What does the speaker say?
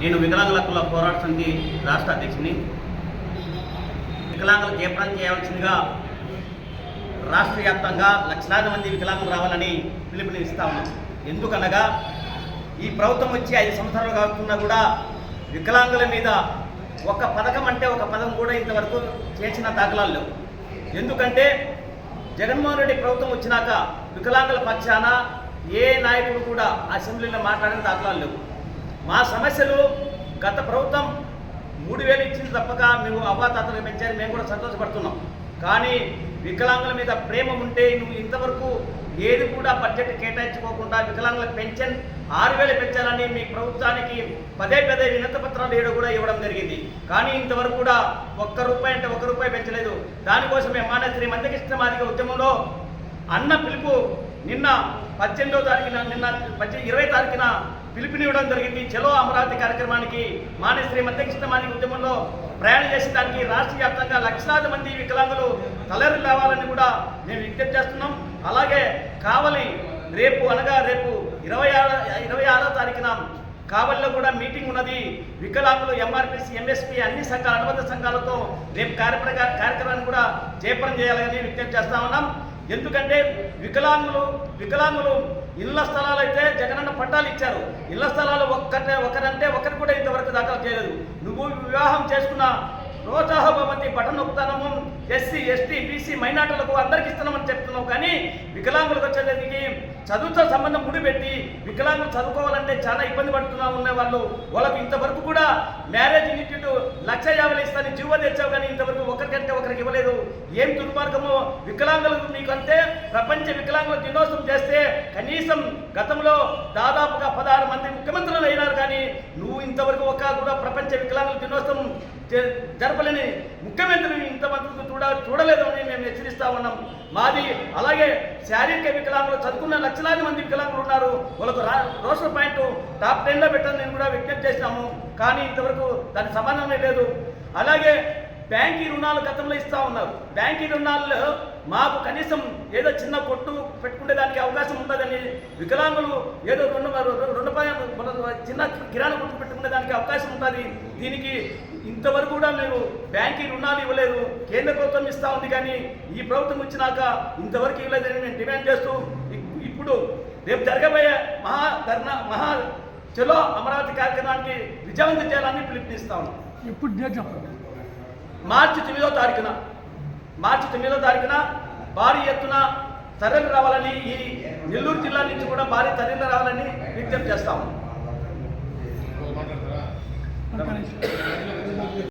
నేను వికలాంగుల హక్కుల పోరాట సమితి రాష్ట్ర అధ్యక్షుని. వికలాంగులకు ఏ పని చేయాల్సిందిగా రాష్ట్ర వ్యాప్తంగా లక్షలాది మంది వికలాంగులు రావాలని పిలుపునిస్తా ఉన్నాం. ఎందుకనగా ఈ ప్రభుత్వం వచ్చి ఐదు సంవత్సరాలు కాకుండా కూడా వికలాంగుల మీద ఒక పథకం అంటే ఒక పదం కూడా ఇంతవరకు చేసిన దాఖలాలు లేవు. ఎందుకంటే జగన్మోహన్ రెడ్డి ప్రభుత్వం వచ్చినాక వికలాంగుల పక్షాన ఏ నాయకుడు కూడా అసెంబ్లీలో మాట్లాడిన దాఖలాలు లేవు. మా సమస్యలు గత ప్రభుత్వం మూడు వేలు ఇచ్చింది తప్పక మేము అవ్వాతాతలు పెంచారు మేము కూడా సంతోషపడుతున్నాం. కానీ వికలాంగుల మీద ప్రేమ ఉంటే నువ్వు ఇంతవరకు ఏది కూడా బడ్జెట్ కేటాయించుకోకుండా వికలాంగుల పెన్షన్ ఆరు వేలు పెంచాలని మీ ప్రభుత్వానికి పదే పదే వినతి పత్రాలు ఏడు కూడా ఇవ్వడం జరిగింది. కానీ ఇంతవరకు కూడా ఒక్క రూపాయి అంటే ఒక్క రూపాయి పెంచలేదు. దానికోసమే మాన శ్రీ మందకృష్ణ మాదిగ ఉద్యమంలో అన్న పిలుపు నిన్న పద్దెనిమిదో తారీఖున నిన్న పద్దెనిమిది ఇరవై తారీఖున పిలుపునివ్వడం జరిగింది. చలో అమరావతి కార్యక్రమానికి మాని శ్రీ ఉద్యమంలో ప్రయాణం చేసే దానికి రాష్ట్ర వ్యాప్తంగా లక్షలాది మంది వికలాంగులు తలరి లేవాలని కూడా మేము విజ్ఞప్తి చేస్తున్నాం. అలాగే కావలి రేపు అనగా రేపు ఇరవై ఆరు ఇరవై ఆరో తారీఖున కావలిలో కూడా మీటింగ్ ఉన్నది. వికలాంగులు ఎంఆర్పిసి ఎంఎస్పి అన్ని సంఘాల అనుబంధ సంఘాలతో రేపు కార్యక్రమ కార్యక్రమాన్ని కూడా జయప్రం చేయాలని విజ్ఞప్తి చేస్తా ఉన్నాం. ఎందుకంటే వికలాంగులు వికలాంగులు ఇళ్ళ స్థలాలు అయితే జగనన్న పట్టాలు ఇచ్చారు. ఇళ్ళ స్థలాలు ఒక్కటే ఒకరంటే ఒకరు కూడా ఇంతవరకు దాఖలు చేయలేదు. నువ్వు వివాహం చేసుకున్న ప్రోత్సాహభవంతి బటన్ నొక్కుతానము ఎస్సీ ఎస్టీ బీసీ మైనార్టీలకు అందరికి ఇస్తున్నామని చెప్తున్నావు కానీ వికలాంగులకు వచ్చేదానికి చదువుతో సంబంధం ముడిపెట్టి వికలాంగులు చదువుకోవాలంటే చాలా ఇబ్బంది పడుతున్నా ఉన్న వాళ్ళు వాళ్ళకు ఇంతవరకు కూడా మ్యారేజ్ ఇన్స్టిట్యూట్ లక్ష యాభై ఇస్తాను జీవో తెచ్చావు కానీ ఇంతవరకు ఒకరికంటే ఒకరికి ఇవ్వలేదు. ఏం దుర్మార్గమో? వికలాంగులకు మీకంటే ప్రపంచ వికలాంగుల దినోత్సవం చేస్తే కనీసం గతంలో దాదాపుగా పదహారు మంది ముఖ్యమంత్రులు అయినారు కానీ నువ్వు ఇంతవరకు ఒక కూడా ప్రపంచ వికలాంగుల దినోత్సవం జరపలేని ముఖ్యమంత్రిని ఇంతమంది చూడ చూడలేదు అని ఉన్నాం. మాది అలాగే శారీరక వికలాంగులు చదువుకున్న లక్షలాది మంది వికలాంగులు ఉన్నారు. వాళ్ళకు రా రోస్టర్ పాయింట్ టాప్ టెన్లో పెట్టాలని నేను కూడా విజ్ఞప్తి చేసినాము. కానీ ఇంతవరకు దానికి సంబంధమే లేదు. అలాగే బ్యాంకీ రుణాలు గతంలో ఇస్తా ఉన్నారు. బ్యాంకీ రుణాల్లో మాకు కనీసం ఏదో చిన్న కొట్టు పెట్టుకునే దానికి అవకాశం ఉంటుందని వికలాంగులు ఏదో రెండు రెండు చిన్న కిరాణా కొట్టు పెట్టుకునే దానికి అవకాశం ఉంటుంది. దీనికి ఇంతవరకు కూడా మీరు బ్యాంకీ రుణాలు ఇవ్వలేదు కేంద్ర ప్రభుత్వం ఇస్తా ఉంది కానీ ఈ ప్రభుత్వం వచ్చినాక ఇంతవరకు ఇవ్వలేదని మేము డిమాండ్ చేస్తూ ఇప్- ఇప్పుడు రేపు జరగబోయే మహా ధర్నా మహా చలో అమరావతి కార్యక్రమానికి విజయవంతం చేయాలని పిలుపునిస్తా ఉన్నాం. మార్చి తొమ్మిదో తారీఖున మార్చి తొమ్మిదో తారీఖున భారీ ఎత్తున తరలి రావాలని ఈ నెల్లూరు జిల్లా నుంచి కూడా భారీ తరలి రావాలని విజ్ఞప్తి చేస్తాము ¿Cómo le?